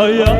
哎呀。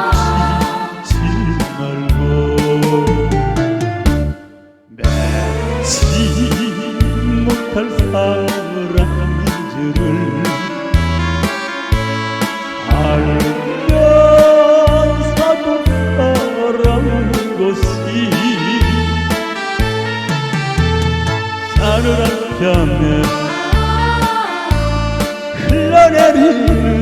못할 사람인 줄을 알면서도 따라온 것이 사늘 한편에 흘러내리는